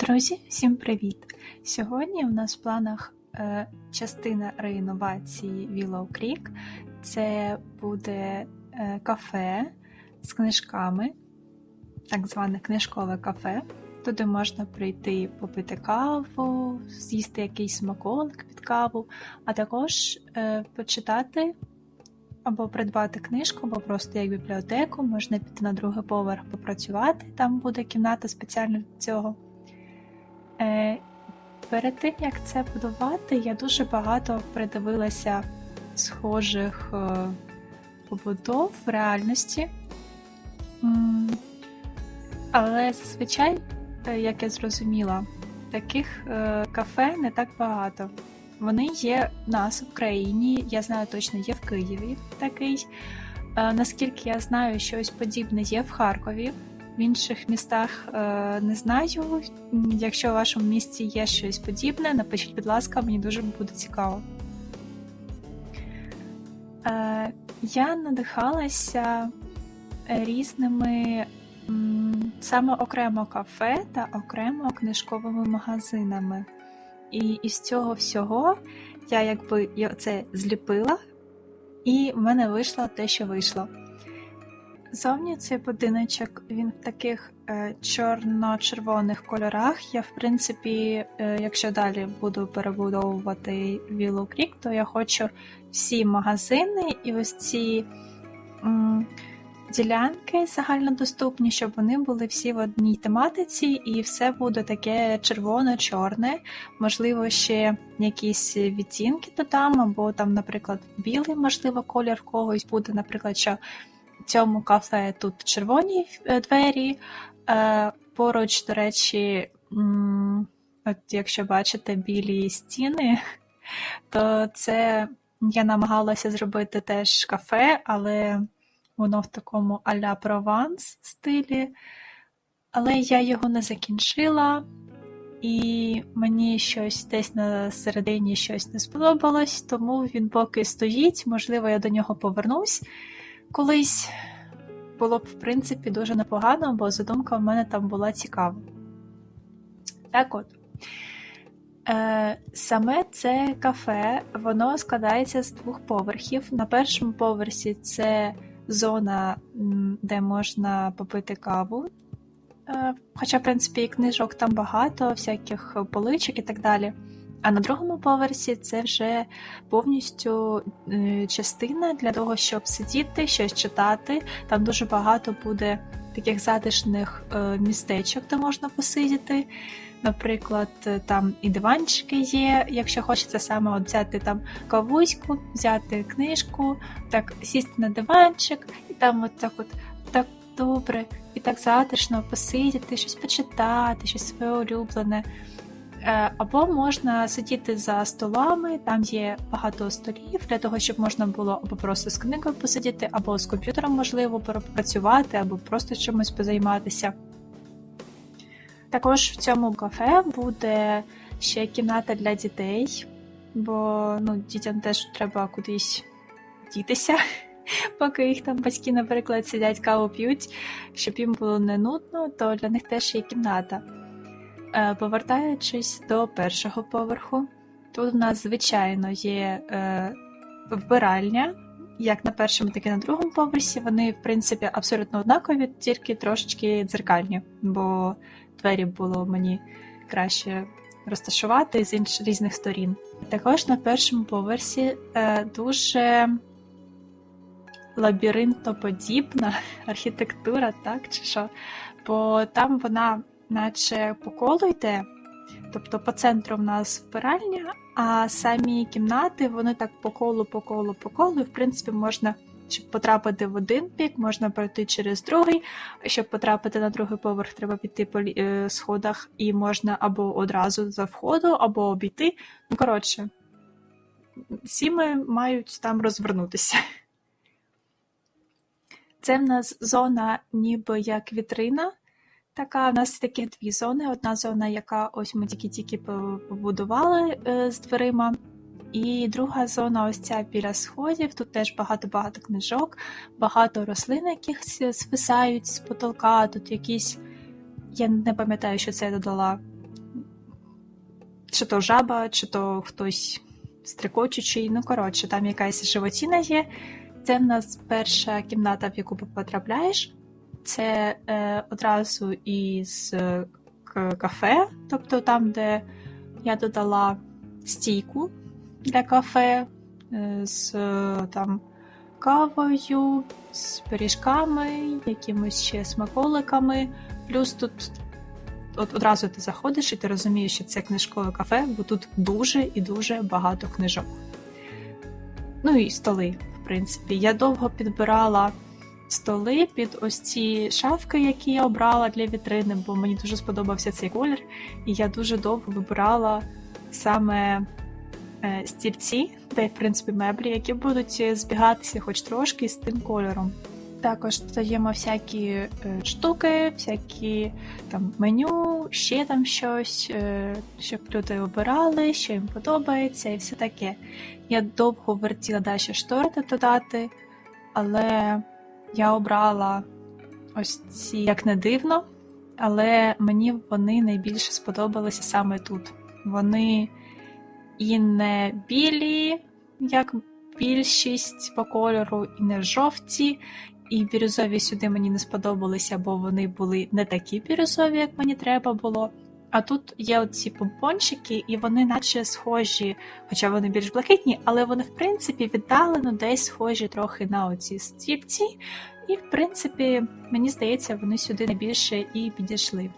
Друзі, всім привіт! Сьогодні у нас в планах е, частина реінновації Willow Creek. Це буде е, кафе з книжками, так зване книжкове кафе. Туди можна прийти попити каву, з'їсти якийсь смаколик під каву, а також е, почитати або придбати книжку, або просто як бібліотеку, можна піти на другий поверх попрацювати, там буде кімната спеціально для цього. Е, Перед тим як це будувати, я дуже багато придивилася схожих е, побудов в реальності. Але зазвичай, е, як я зрозуміла, таких кафе не так багато. Вони є в нас в країні, я знаю точно, є в Києві такий. Наскільки я знаю, щось подібне є в Харкові. В інших містах е, не знаю. Якщо у вашому місті є щось подібне, напишіть, будь ласка, мені дуже буде цікаво. Е, я надихалася різними саме окремо кафе та окремо книжковими магазинами. І із цього всього я якби це зліпила, і в мене вийшло те, що вийшло. Зовні цей будиночок він в таких е, чорно-червоних кольорах. Я, в принципі, е, якщо далі буду перебудовувати Willow Creek, то я хочу всі магазини і ось ці м, ділянки загальнодоступні, щоб вони були всі в одній тематиці, і все буде таке червоно-чорне. Можливо, ще якісь відтінки додам, або там, наприклад, білий, можливо, колір когось буде, наприклад, що цьому кафе тут червоні е, двері. Е, Поруч, до речі, от якщо бачите білі стіни, то це я намагалася зробити теж кафе, але воно в такому а-ля Прованс стилі. Але я його не закінчила, і мені щось десь на середині щось не сподобалось, тому він поки стоїть, можливо, я до нього повернусь колись. Було б, в принципі, дуже непогано, бо задумка в мене там була цікава. Так от. Е, Саме це кафе, воно складається з двох поверхів. На першому поверсі це зона, де можна попити каву. Е, Хоча, в принципі, і книжок там багато, всяких поличок і так далі. А на другому поверсі це вже повністю е, частина для того, щоб сидіти, щось читати. Там дуже багато буде таких затишних е, містечок, де можна посидіти. Наприклад, е, там і диванчики є, якщо хочеться саме взяти там кавуську, взяти книжку, так сісти на диванчик, і там от так от так добре і так затишно посидіти, щось почитати, щось своє улюблене. Е, Або можна сидіти за столами, там є багато столів для того, щоб можна було або просто з книгою посидіти, або з комп'ютером можливо попрацювати, або просто чимось позайматися. Також в цьому кафе буде ще кімната для дітей, бо ну, дітям теж треба кудись дітися, поки їх там батьки, наприклад, сидять каву п'ють, щоб їм було не нудно, то для них теж є кімната. Е, Повертаючись до першого поверху, тут у нас, звичайно, є е, вбиральня, як на першому, так і на другому поверсі. Вони, в принципі, абсолютно однакові, тільки трошечки дзеркальні, бо двері було мені краще розташувати з інш... різних сторін. Також на першому поверсі е, дуже лабіринтоподібна архітектура, так чи що? Бо там вона наче по колу йде, тобто по центру в нас вбиральня, а самі кімнати вони так по колу, по колу, по колу. І, в принципі, можна, щоб потрапити в один бік, можна пройти через другий. Щоб потрапити на другий поверх, треба піти по е, сходах, і можна або одразу за входу, або обійти. Ну, коротше, всі ми мають там розвернутися. Це в нас зона ніби як вітрина. Така, у нас такі дві зони. Одна зона, яка ось ми тільки-тільки побудували е, з дверима. І друга зона, ось ця біля сходів. Тут теж багато-багато книжок, багато рослин, яких свисають з потолка. Тут якісь, я не пам'ятаю, що це додала. чи то жаба, чи то хтось стрикочучий. Ну, коротше, там якась животіна є. Це в нас перша кімната, в яку потрапляєш. Це е, одразу із е, кафе, тобто там, де я додала стійку для кафе е, з е, там кавою, з пиріжками, якимось ще смаколиками. Плюс тут от одразу ти заходиш і ти розумієш, що це книжкове кафе, бо тут дуже і дуже багато книжок. Ну і столи, в принципі. Я довго підбирала столи під ось ці шафки, які я обрала для вітрини, бо мені дуже сподобався цей колір, і я дуже довго вибирала саме е, стільці, та в принципі меблі, які будуть збігатися хоч трошки з тим кольором. Також додаємо всякі е, штуки, всякі там меню, ще там щось, е, щоб люди обирали, що їм подобається, і все таке. Я довго вертіла далі штори додати, але я обрала ось ці, як не дивно, але мені вони найбільше сподобалися саме тут. Вони і не білі, як більшість по кольору, і не жовті. І бірюзові сюди мені не сподобалися, бо вони були не такі бірюзові, як мені треба було. А тут є оці помпончики, і вони наче схожі, хоча вони більш блакитні, але вони, в принципі, віддалено десь схожі трохи на оці стільці. І, в принципі, мені здається, вони сюди найбільше і підійшли.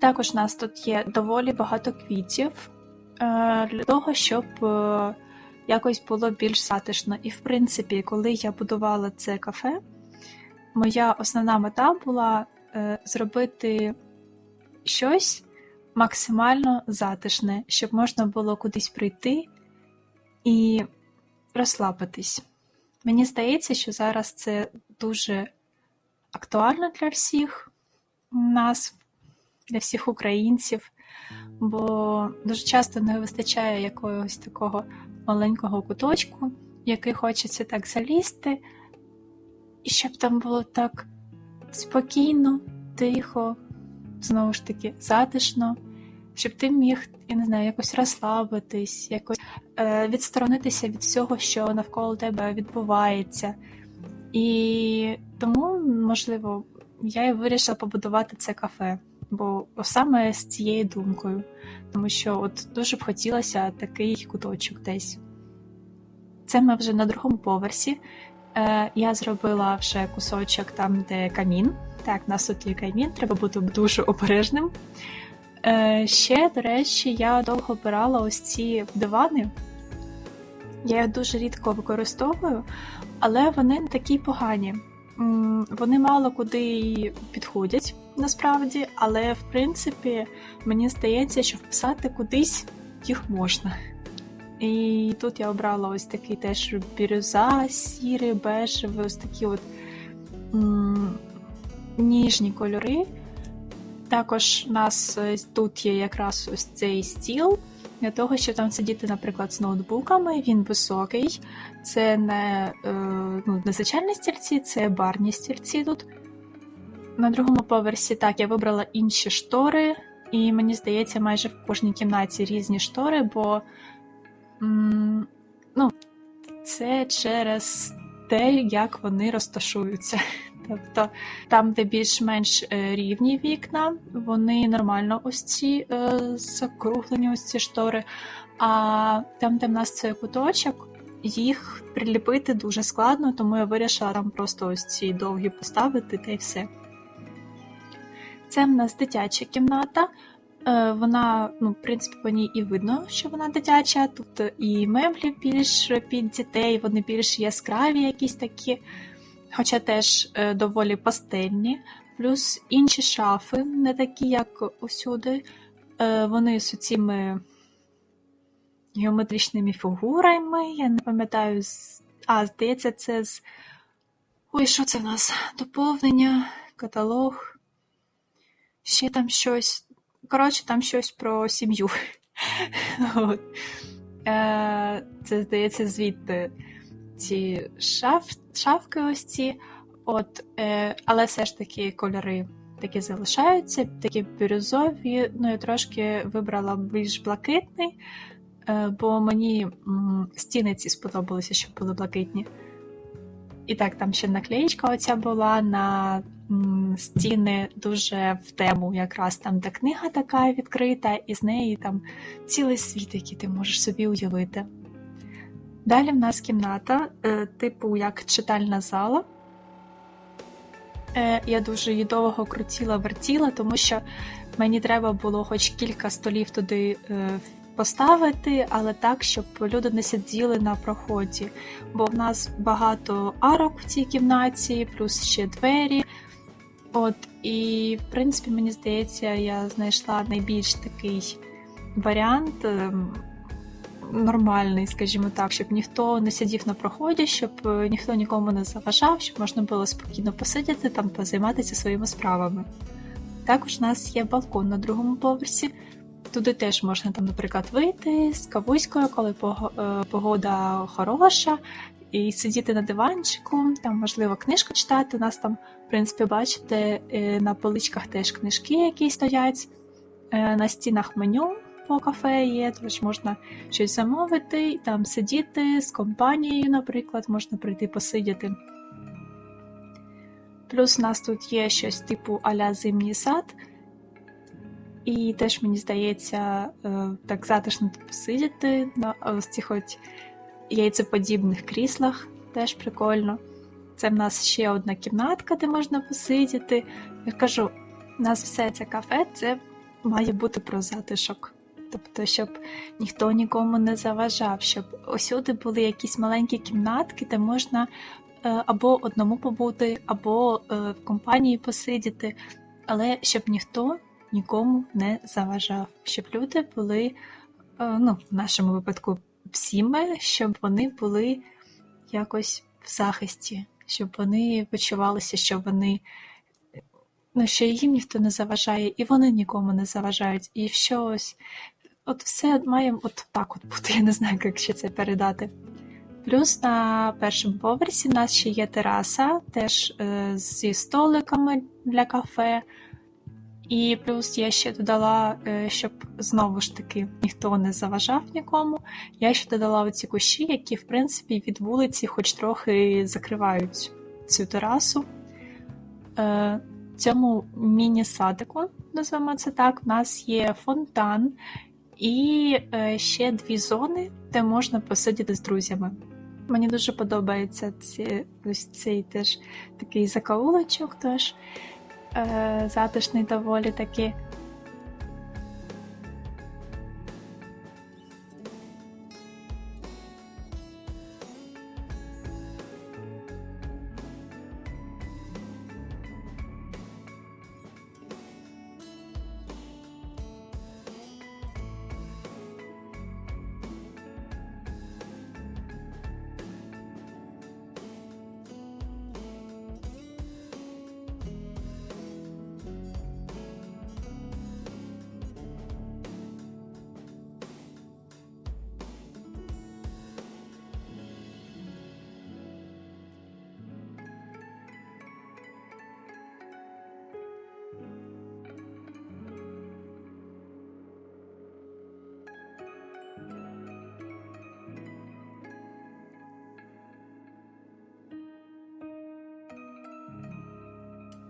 Також у нас тут є доволі багато квітів е, для того, щоб е, якось було більш затишно. І, в принципі, коли я будувала це кафе, моя основна мета була е, зробити щось максимально затишне, щоб можна було кудись прийти і розслабитись. Мені здається, що зараз це дуже актуально для всіх нас, для всіх українців, бо дуже часто не вистачає якогось такого маленького куточку, в який хочеться так залізти, і щоб там було так спокійно, тихо, знову ж таки, затишно, щоб ти міг, я не знаю, якось розслабитись, якось е, відсторонитися від всього, що навколо тебе відбувається. І тому, можливо, я і вирішила побудувати це кафе, бо саме з цією думкою, тому що от дуже б хотілося такий куточок десь. Це ми вже на другому поверсі. Е, Я зробила вже кусочок там, де камін. Так, нас тут є камін, треба бути дуже обережним. Е, Ще, до речі, я довго обирала ось ці дивани. Я їх дуже рідко використовую, але вони не такі погані. Вони мало куди підходять насправді, але в принципі мені здається, що вписати кудись їх можна. І тут я обрала ось такий теж бірюза, сірий, бежевий, ось такі от ніжні кольори. Також у нас е, тут є якраз ось цей стіл для того, щоб там сидіти, наприклад, з ноутбуками. Він високий, це не, е, ну, не звичайні стільці, це барні стільці тут. На другому поверсі так, я вибрала інші штори, і мені здається, майже в кожній кімнаті різні штори, бо м, ну, це через те, як вони розташуються. Тобто там, де більш-менш е, рівні вікна, вони нормально ось ці е, закруглені ось ці штори. А там, де в нас цей куточок, їх приліпити дуже складно, тому я вирішила там просто ось ці довгі поставити та й все. Це в нас дитяча кімната. Е, Вона, ну, в принципі, по ній і видно, що вона дитяча. Тут і меблі більш під дітей, вони більш яскраві, якісь такі, хоча теж е, доволі пастельні. Плюс інші шафи, не такі, як усюди. Е, Вони з цими геометричними фігурами. Я не пам'ятаю, а, здається, це з. Ой, що це в нас? Доповнення, каталог. Ще там щось. Коротше, там щось про сім'ю. Е, Це, здається, звідти ці шаф, шафки ось ці. От, е, але все ж таки кольори такі залишаються, такі бірюзові. Ну, я трошки вибрала більш блакитний, е, бо мені м, стіни ці сподобалися, щоб були блакитні. І так, там ще наклеїчка оця була на м, стіни дуже в тему, якраз там, де книга така відкрита, і з неї там цілий світ, який ти можеш собі уявити. Далі в нас кімната, е, типу як читальна зала. Е, Я дуже її довго крутіла, вертіла, тому що мені треба було хоч кілька столів туди е, поставити, але так, щоб люди не сиділи на проході. Бо в нас багато арок в цій кімнаті, плюс ще двері. От, і, в принципі, мені здається, я знайшла найбільш такий варіант. Нормальний, скажімо так, щоб ніхто не сидів на проході, щоб е, ніхто нікому не заважав, щоб можна було спокійно посидіти там, позайматися своїми справами. Також у нас є балкон на другому поверсі. Туди теж можна, там, наприклад, вийти з кавуською, коли е, погода хороша, і сидіти на диванчику, там можливо книжку читати. У нас там, в принципі, бачите, е, на поличках теж книжки, які стоять, на стінах меню по кафе є, тож можна щось замовити, там сидіти з компанією, наприклад, можна прийти посидіти. Плюс у нас тут є щось типу аля зимній сад, і теж мені здається, е, так затишно тут посидіти на ось цих от яйцеподібних кріслах, теж прикольно. Це в нас ще одна кімнатка, де можна посидіти. Я кажу, у нас все це кафе це має бути про затишок. Тобто, щоб ніхто нікому не заважав, щоб усюди були якісь маленькі кімнатки, де можна е, або одному побути, або е, в компанії посидіти, але щоб ніхто нікому не заважав, щоб люди були, е, ну, в нашому випадку, всі ми, щоб вони були якось в захисті, щоб вони почувалися, що вони ну, що їм ніхто не заважає, і вони нікому не заважають. І що от все має от так от бути. Я не знаю, як ще це передати. Плюс на першому поверсі в нас ще є тераса, теж е, зі столиками для кафе. І плюс я ще додала, е, щоб знову ж таки ніхто не заважав нікому. Я ще додала оці кущі, які, в принципі, від вулиці хоч трохи закривають цю терасу. Е, цьому міні-садику, називаємо це так, в нас є фонтан і е, ще дві зони, де можна посидіти з друзями. Мені дуже подобається ці, ось цей теж такий закоулочок, теж е, затишний доволі таки.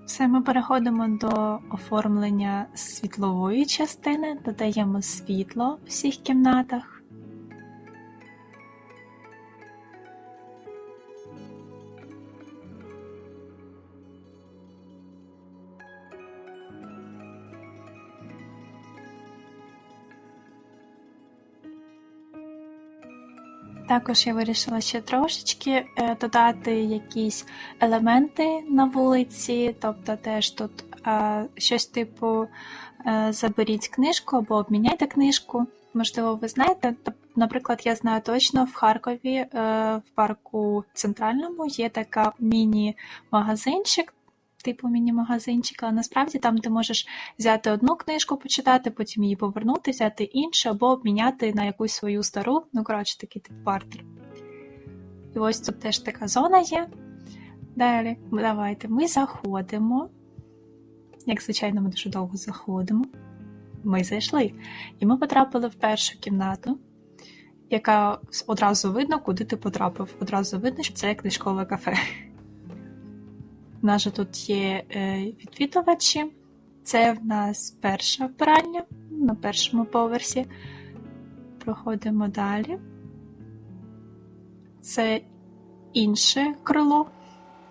Все, ми переходимо до оформлення світлової частини, додаємо світло в всіх кімнатах. Також я вирішила ще трошечки е, додати якісь елементи на вулиці, тобто теж тут щось типу е, заберіть книжку або обміняйте книжку. Можливо, ви знаєте, наприклад, я знаю точно в Харкові е, в парку центральному є така міні-магазинчик, типу міні-магазинчик, але насправді там ти можеш взяти одну книжку, почитати, потім її повернути, взяти іншу або обміняти на якусь свою стару, ну коротше, такий тип бартер. І ось тут теж така зона є. Далі, давайте ми заходимо. Як звичайно, ми дуже довго заходимо. Ми зайшли, і ми потрапили в першу кімнату, яка одразу видно, куди ти потрапив. Одразу видно, що це книжкове кафе. У нас тут є е, відвідувачі. Це в нас перша вбиральня на першому поверсі. Проходимо далі. Це інше крило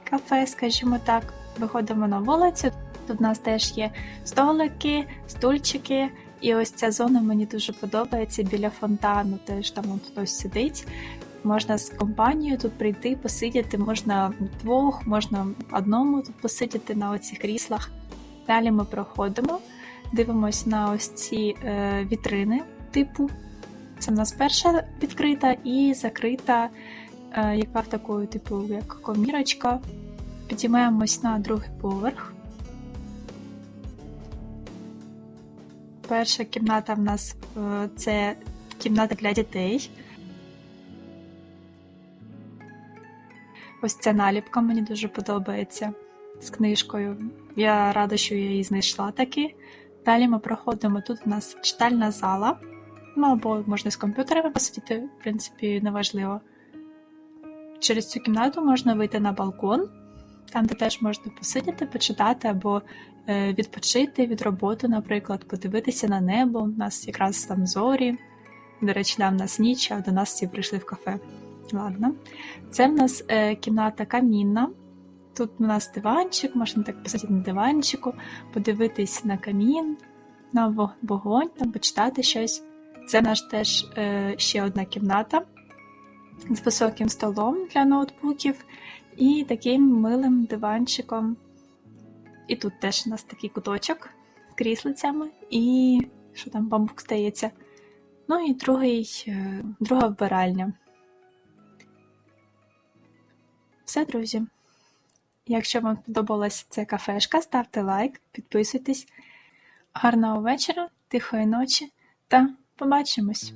кафе, скажімо так. Виходимо на вулицю. Тут у нас теж є столики, стульчики. І ось ця зона мені дуже подобається біля фонтану. Теж там хтось сидить. Можна з компанією тут прийти, посидіти, можна вдвох, можна одному тут посидіти на оцих кріслах. Далі ми проходимо, дивимось на ось ці е, вітрини типу. Це в нас перша відкрита і закрита, е, яка в такою, типу, як комірочка. Підіймаємось на другий поверх. Перша кімната в нас е, це кімната для дітей. Ось ця наліпка мені дуже подобається з книжкою. Я рада, що я її знайшла таки. Далі ми проходимо. Тут у нас читальна зала. Ну або можна з комп'ютерами посидіти, в принципі, неважливо. Через цю кімнату можна вийти на балкон, там де теж можна посидіти, почитати або е, відпочити від роботи, наприклад, подивитися на небо. У нас якраз там зорі. До речі, там в нас ніч, а до нас всі прийшли в кафе. Ладно. Це в нас е, кімната камінна. Тут у нас диванчик, можна так посидіти на диванчику, подивитись на камін, на вогонь, там почитати щось. Це наш теж е, ще одна кімната з високим столом для ноутбуків і таким милим диванчиком. І тут теж у нас такий куточок з кріслицями, і що там бамбук стається. Ну і другий, е, друга вбиральня. Все, друзі. Якщо вам сподобалась ця кафешка, ставте лайк, підписуйтесь. Гарного вечора, тихої ночі та побачимось!